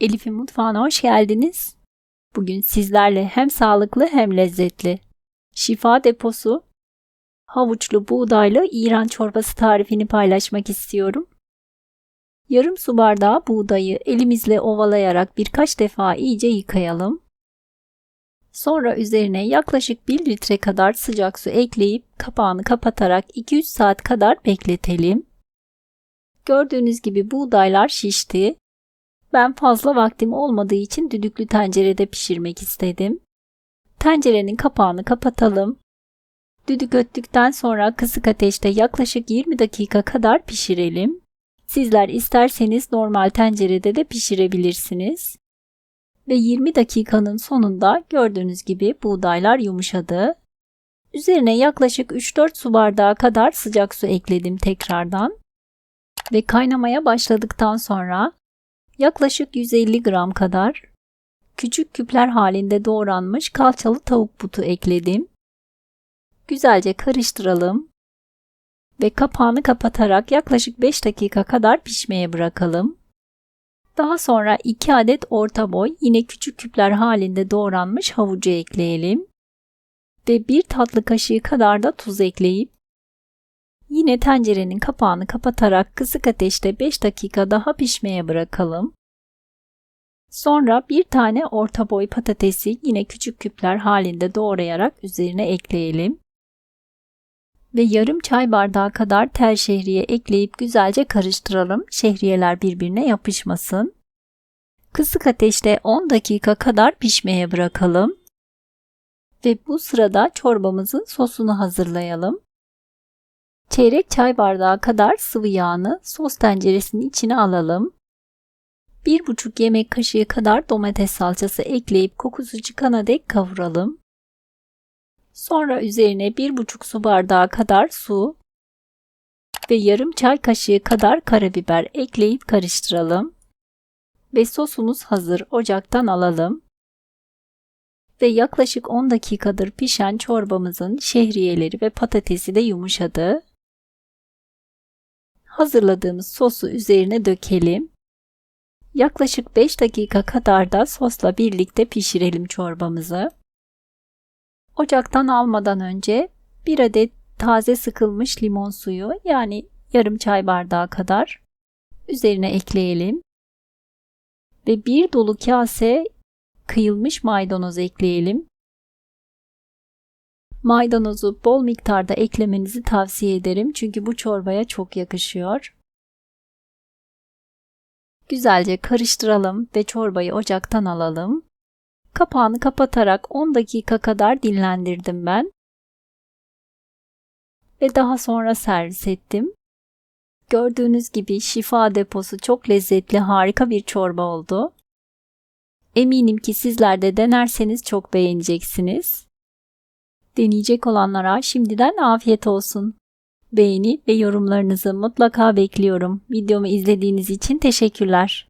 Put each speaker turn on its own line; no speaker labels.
Elif'in mutfağına hoş geldiniz. Bugün sizlerle hem sağlıklı hem lezzetli şifa deposu havuçlu buğdaylı İran çorbası tarifini paylaşmak istiyorum. Yarım su bardağı buğdayı elimizle ovalayarak birkaç defa iyice yıkayalım. Sonra üzerine yaklaşık 1 litre kadar sıcak su ekleyip kapağını kapatarak 2-3 saat kadar bekletelim. Gördüğünüz gibi buğdaylar şişti. Ben fazla vaktim olmadığı için düdüklü tencerede pişirmek istedim. Tencerenin kapağını kapatalım. Düdük öttükten sonra kısık ateşte yaklaşık 20 dakika kadar pişirelim. Sizler isterseniz normal tencerede de pişirebilirsiniz. Ve 20 dakikanın sonunda gördüğünüz gibi buğdaylar yumuşadı. Üzerine yaklaşık 3-4 su bardağı kadar sıcak su ekledim tekrardan. Ve kaynamaya başladıktan sonra yaklaşık 150 gram kadar küçük küpler halinde doğranmış kalçalı tavuk butu ekledim. Güzelce karıştıralım ve kapağını kapatarak yaklaşık 5 dakika kadar pişmeye bırakalım. Daha sonra 2 adet orta boy yine küçük küpler halinde doğranmış havucu ekleyelim ve 1 tatlı kaşığı kadar da tuz ekleyip yine tencerenin kapağını kapatarak kısık ateşte 5 dakika daha pişmeye bırakalım. Sonra bir tane orta boy patatesi yine küçük küpler halinde doğrayarak üzerine ekleyelim. Ve yarım çay bardağı kadar tel şehriye ekleyip güzelce karıştıralım. Şehriyeler birbirine yapışmasın. Kısık ateşte 10 dakika kadar pişmeye bırakalım. Ve bu sırada çorbamızın sosunu hazırlayalım. Çeyrek çay bardağı kadar sıvı yağını sos tenceresinin içine alalım. 1,5 yemek kaşığı kadar domates salçası ekleyip kokusu çıkana dek kavuralım. Sonra üzerine 1,5 su bardağı kadar su ve yarım çay kaşığı kadar karabiber ekleyip karıştıralım. Ve sosumuz hazır. Ocaktan alalım. Ve yaklaşık 10 dakikadır pişen çorbamızın şehriyeleri ve patatesi de yumuşadı. Hazırladığımız sosu üzerine dökelim. Yaklaşık 5 dakika kadar da sosla birlikte pişirelim çorbamızı. Ocaktan almadan önce bir adet taze sıkılmış limon suyu yani yarım çay bardağı kadar üzerine ekleyelim. Ve bir dolu kase kıyılmış maydanoz ekleyelim. Maydanozu bol miktarda eklemenizi tavsiye ederim çünkü bu çorbaya çok yakışıyor. Güzelce karıştıralım ve çorbayı ocaktan alalım. Kapağını kapatarak 10 dakika kadar dinlendirdim ben. Ve daha sonra servis ettim. Gördüğünüz gibi şifa deposu çok lezzetli, harika bir çorba oldu. Eminim ki sizler de denerseniz çok beğeneceksiniz. Deneyecek olanlara şimdiden afiyet olsun. Beğeni ve yorumlarınızı mutlaka bekliyorum. Videomu izlediğiniz için teşekkürler.